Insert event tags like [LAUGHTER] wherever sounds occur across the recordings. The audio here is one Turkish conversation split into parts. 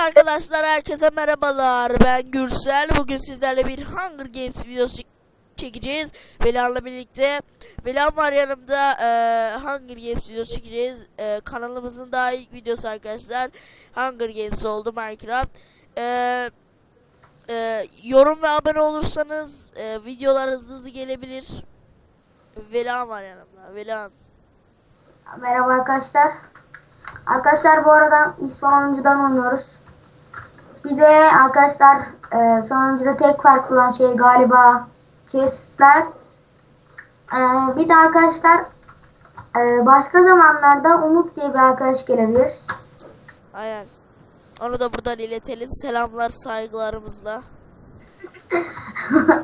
arkadaşlar herkese merhabalar. Ben Gürsel. Bugün sizlerle bir Hunger Games videosu çek- çekeceğiz. Velan'la birlikte. Velan var yanımda. Eee, Hunger Games videosu çekeceğiz. Eee, kanalımızın daha ilk videosu arkadaşlar. Hunger Games oldu Minecraft. Eee eee, yorum ve abone olursanız eee, videolar hızlı hızlı gelebilir. Velan var yanımda. Velan. Merhaba arkadaşlar. Arkadaşlar bu arada biz sonuncudan oynuyoruz. Bir de arkadaşlar e, sonuncuda tek farklı olan şey galiba chestler. E, bir de arkadaşlar e, başka zamanlarda Umut diye bir arkadaş gelebilir. Aynen. Onu da buradan iletelim. Selamlar saygılarımızla. [LAUGHS]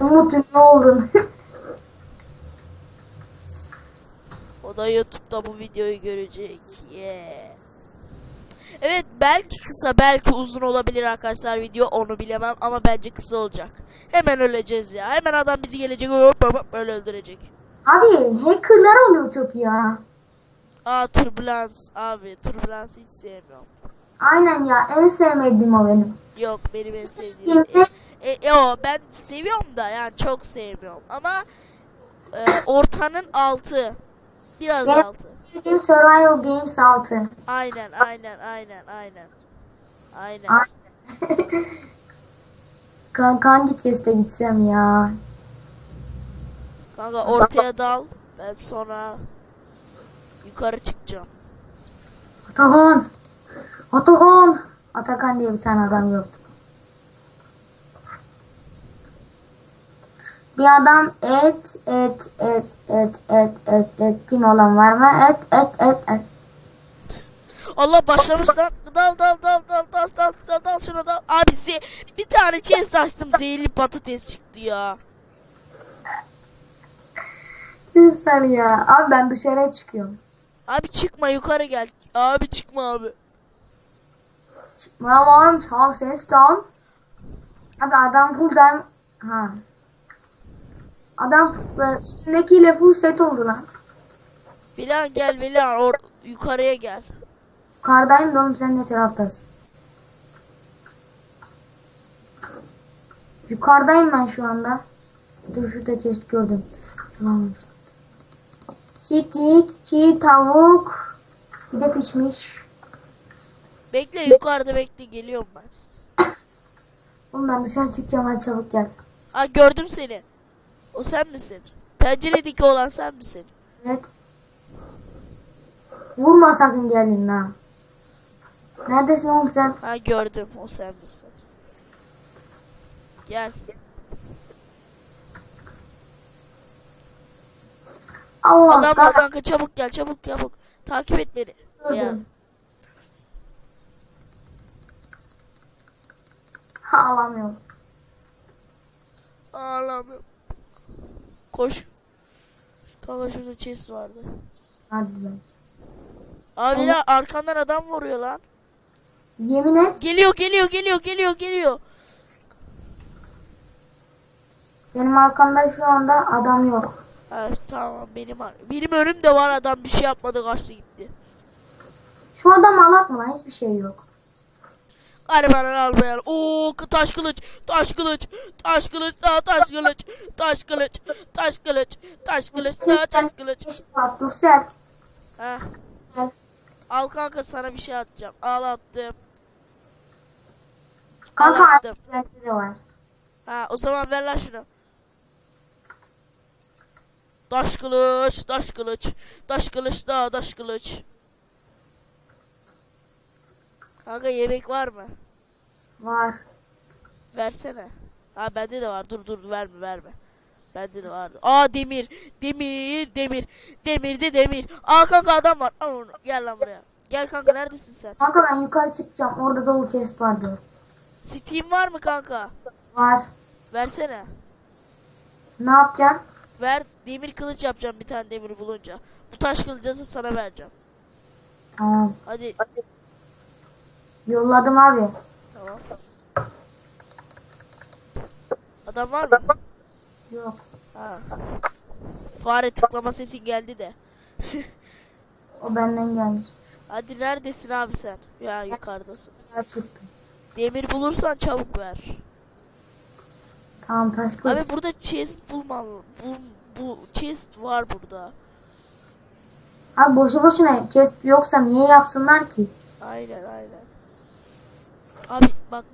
Umut'un ne oldun? O da YouTube'da bu videoyu görecek. Yeah. Evet belki kısa belki uzun olabilir arkadaşlar video onu bilemem ama bence kısa olacak. Hemen öleceğiz ya. Hemen adam bizi gelecek hop hop hop böyle öldürecek. Abi hackerlar oluyor çok ya. Aa turbulans abi turbulans hiç sevmiyorum. Aynen ya en sevmediğim o benim. Yok benim en sevdiğim. E, e, o ben seviyorum da yani çok sevmiyorum ama e, ortanın altı. Biraz Evet. altı. sevdiğim Survival Games 6. Aynen aynen aynen aynen. Aynen. Aynen. [LAUGHS] Kanka hangi chest'e gitsem ya? Kanka ortaya dal. Ben sonra yukarı çıkacağım. Atakan! Atakan! Atakan diye bir tane adam gördüm. Bir adam et, et, et, et, et, et, et, tim olan var mı? Et, et, et, et. Allah başlamış lan. Dal dal dal dal dal dal dal dal şuna dal. Abi ze- bir tane chest açtım zehirli patates çıktı ya. Güzel ya. Abi ben dışarıya çıkıyorum. Abi çıkma yukarı gel. Abi çıkma abi. Çıkmam tamam ses tamam. Abi adam time... Ha. Adam e, üstündekiyle full set oldu lan. Velan gel Velan or yukarıya gel. Yukarıdayım da oğlum sen ne taraftasın? Yukarıdayım ben şu anda. Dur şurada chest gördüm. Tamam. Sikik, çiğ tavuk. Bir de pişmiş. Bekle yukarıda bekle geliyorum ben. Oğlum ben dışarı çıkacağım hadi çabuk gel. Aa gördüm seni. O sen misin? Penceredeki olan sen misin? Evet. Vurma sakın geldin ha. Neredesin oğlum sen? Ha gördüm o sen misin? Gel. Allah Adam var kanka çabuk gel çabuk çabuk. Takip et beni. Ha, Alamıyorum. Ağlamıyorum. Koş. Kanka şurada chest vardı. Hadi ben. Abi ya arkandan adam vuruyor lan. Yemin et Geliyor geliyor geliyor geliyor geliyor. benim arkamda şu anda adam yok. Ha, tamam benim benim önümde var adam bir şey yapmadı kaçtı gitti. Şu adam alak mı lan? Hiçbir şey yok. Garibanın almayan. Oo taş kılıç, taş kılıç, taş kılıç, daha taş kılıç, taş kılıç, taş kılıç, taş kılıç, daha taş kılıç. Ha, Dursel. al kanka sana bir şey atacağım. Al attım. Kanka Anlattım. bende de var. Ha o zaman ver lan şunu. Taş kılıç, taş kılıç, taş kılıç daha taş kılıç. Kanka yemek var mı? Var. Versene. Ha bende de var. Dur dur verme verme. Bende de vardı. Aa demir. Demir demir. Demirde demir. Aa kanka adam var. Al onu. Gel lan buraya. Gel kanka neredesin sen? Kanka ben yukarı çıkacağım. Orada da chest var diyor. Steam var mı kanka? Var. Versene. Ne yapacaksın? Ver demir kılıç yapacağım bir tane demir bulunca. Bu taş kılıcı sana vereceğim. Tamam. Hadi. Yolladım abi. Tamam. Adam var mı? Yok. Ha. Fare tıklama sesin geldi de. O benden gelmiştir. Hadi neredesin abi sen? Ya yukarıdasın. Yer çıktı. Demir bulursan çabuk ver. Tamam taş Abi kılıç. burada chest bulmalı. Bu, bu chest var burada. Abi boşu boşuna chest yoksa niye yapsınlar ki? Aynen aynen. Abi bak.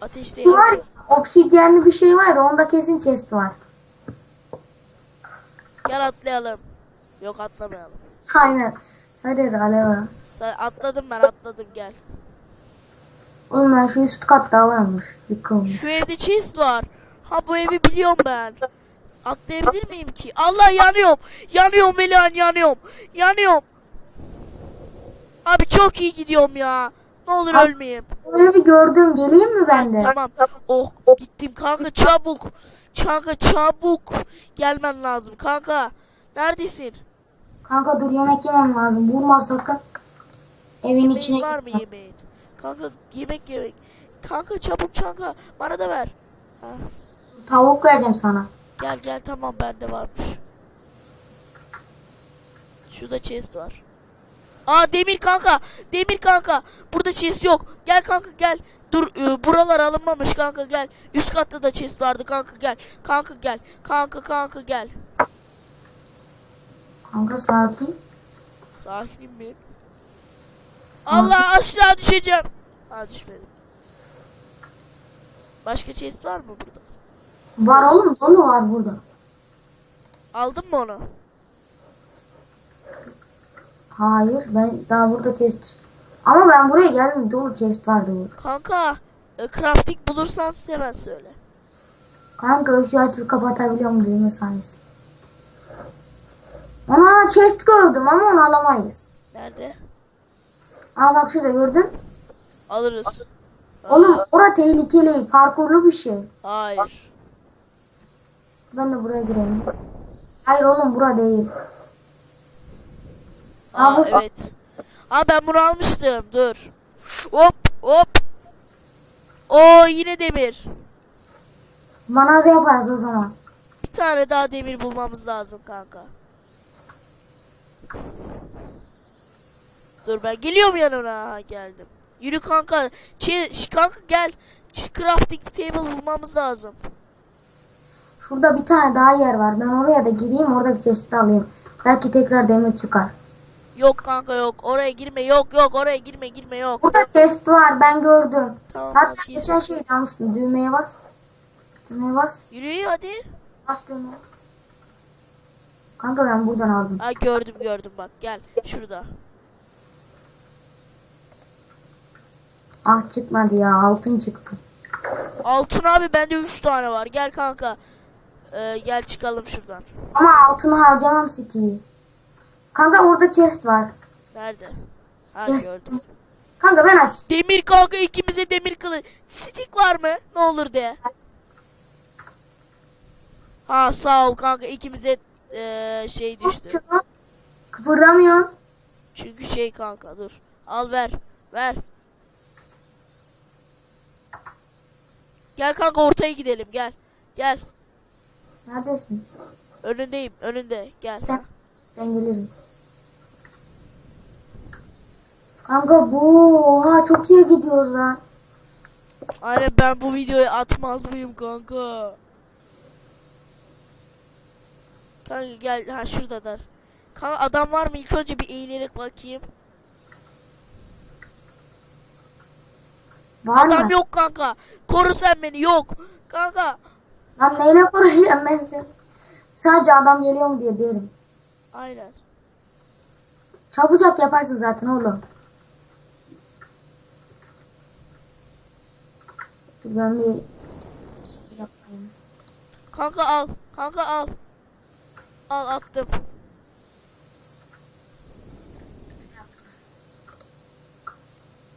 Ateşte Şu var obsidyenli bir şey var ya onda kesin chest var. Gel atlayalım. Yok atlamayalım. Aynen. Hadi hadi alev Sen atladım ben atladım gel. Oğlum ben şu üst kat daha varmış. Yıkılmış. Şu evde chest var. Ha bu evi biliyorum ben. Atlayabilir miyim ki? Allah yanıyorum. Yanıyorum Melihan yanıyorum. Yanıyorum. Abi çok iyi gidiyorum ya. Ne olur Abi- ölmeyeyim. Evi gördüm. Geleyim mi ben de? Tamam. Oh gittim kanka çabuk. Kanka çabuk. Gelmen lazım kanka. Neredesin? Kanka dur yemek yemem lazım. Vurma sakın. Evin içine Yemeğin var mı yemeğin? Kanka yemek yemek. Kanka çabuk kanka. Bana da ver. Ha, Tavuk vereceğim sana. gel gel tamam bende varmış. Şurada chest var. Aa demir kanka. Demir kanka. Burada chest yok. Gel kanka gel. Dur e, buralar alınmamış kanka gel. Üst katta da chest vardı kanka gel. Kanka gel. Kanka kanka gel. Kanka sakin. Sakinim mi? sakin. Allah aşağı düşeceğim. Ha düşmedim. Başka chest var mı burada? Var oğlum dolu var burada. Aldın mı onu? Hayır ben daha burada chest. Ama ben buraya geldim dolu chest vardı burada. Kanka e, crafting bulursan hemen söyle. Kanka ışığı açıp kapatabiliyorum düğme sayesinde. Ana chest gördüm ama onu alamayız. Nerede? Aa bak şurada gördün. Alırız. Oğlum ora tehlikeli parkurlu bir şey. Hayır. Ben de buraya gireyim. Hayır oğlum bura değil. Aa, bu evet. Aa ben bunu almıştım. Dur. Hop hop. Oo yine demir. Bana da yaparız o zaman. Bir tane daha demir bulmamız lazım kanka. Dur ben geliyorum yanına. Ha, geldim. Yürü kanka. Ş- kanka gel. Ç- Crafting table bulmamız lazım. Şurada bir tane daha yer var. Ben oraya da gireyim oradaki chest'i alayım. Belki tekrar demir çıkar. Yok kanka yok. Oraya girme. Yok yok oraya girme girme yok. Burada chest var ben gördüm. Tamam Hatta hadi. geçen şey almıştım. Düğmeye bas. Düğmeye bas. Yürü hadi. Bas düğmeye. Kanka ben buradan aldım. Ha gördüm gördüm bak gel şurada. Ah çıkmadı ya altın çıktı. Altın abi bende 3 tane var. Gel kanka. Ee, gel çıkalım şuradan. Ama altını harcamam City'yi. Kanka orada chest var. Nerede? Ha Chest. gördüm. Kanka ben aç. Demir kanka ikimize demir kılıç. Stick var mı? Ne olur de. Ha sağ ol kanka ikimize eee, şey düştü. Şunu Kıpırdamıyorsun. Çünkü şey kanka dur. Al ver. Ver. Gel kanka ortaya gidelim gel. Gel. Neredesin? Önündeyim önünde gel. Sen. Ben gelirim. Kanka bu oha çok iyi gidiyoruz lan. Aynen ben bu videoyu atmaz mıyım kanka? Kanka gel ha şuradalar. Kanka adam var mı? İlk önce bir eğilerek bakayım. Var adam mı? yok kanka. Koru sen beni yok. Kanka. Lan neyle konuşacağım ben seni? Sadece adam geliyor mu diye derim. Aynen. Çabucak yaparsın zaten oğlum. Dur ben bir şey yapayım. Kanka al. Kanka al. Al attım.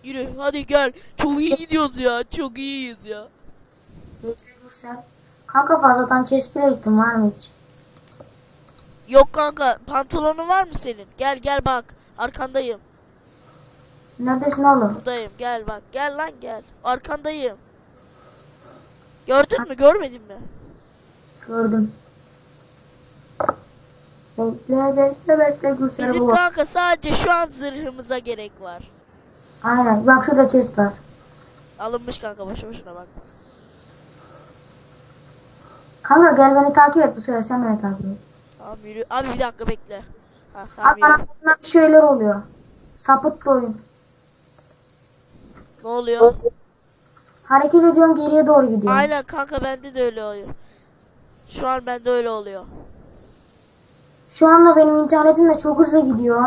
Yürü hadi gel. Çok iyi gidiyoruz ya. Çok iyiyiz ya. Bekle dur sen. Kanka fazladan chest plate'in var mı hiç? Yok kanka pantolonun var mı senin? Gel gel bak. Arkandayım. Neredesin oğlum? Buradayım. Gel bak. Gel lan gel. Arkandayım. Gördün mü? Görmedin mi? Gördüm. Bekle bekle bekle Gürsel Bizim baba. kanka sadece şu an zırhımıza gerek var. Aynen bak şurada chest var. Alınmış kanka boşu boşuna bak. Kanka gel beni takip et bu sefer sen beni takip et. Tamam yürü. Abi bir dakika bekle. Ha tamam Abi yürü. arkasından bir şeyler oluyor. Sapıttı oyun. Ne oluyor? Hareket ediyorum geriye doğru gidiyorum. Aynen kanka bende de öyle oluyor. Şu an bende öyle oluyor. Şu anda benim internetim de çok hızlı gidiyor.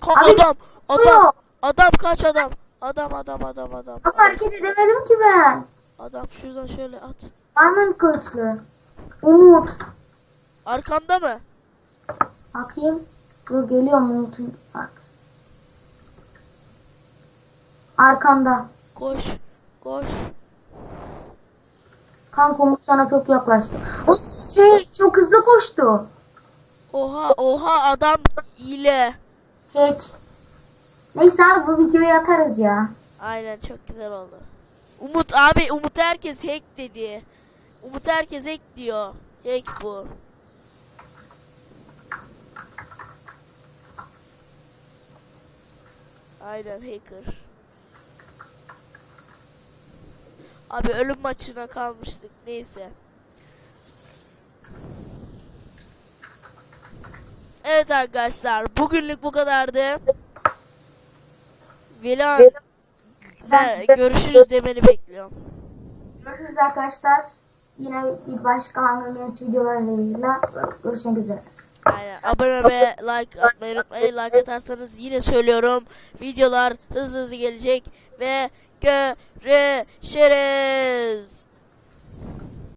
Ka- Abi, adam, adam, adam kaç adam. Adam adam adam adam. Ama hareket edemedim ki ben. Adam şuradan şöyle at. Diamond kılıçlı. Umut. Arkanda mı? Bakayım. Dur geliyorum Umut'un arkası. Arkanda. Koş. Koş. Kanka Umut sana çok yaklaştı. O şey çok hızlı koştu. Oha oha adam ile. Hiç. Neyse abi bu videoyu atarız ya. Aynen çok güzel oldu. Umut abi Umut herkes hack dedi. Umut herkes hack diyor. Hack bu. Aynen hacker. Abi ölüm maçına kalmıştık. Neyse. Evet arkadaşlar. Bugünlük bu kadardı. Vilan ben görüşürüz demeni bekliyorum. Görüşürüz arkadaşlar. Yine bir başka Hunger Games videolarıyla görüşmek üzere. Aynen. Abone ve like atmayı unutmayın. Like atarsanız yine söylüyorum. Videolar hızlı hızlı gelecek ve görüşürüz.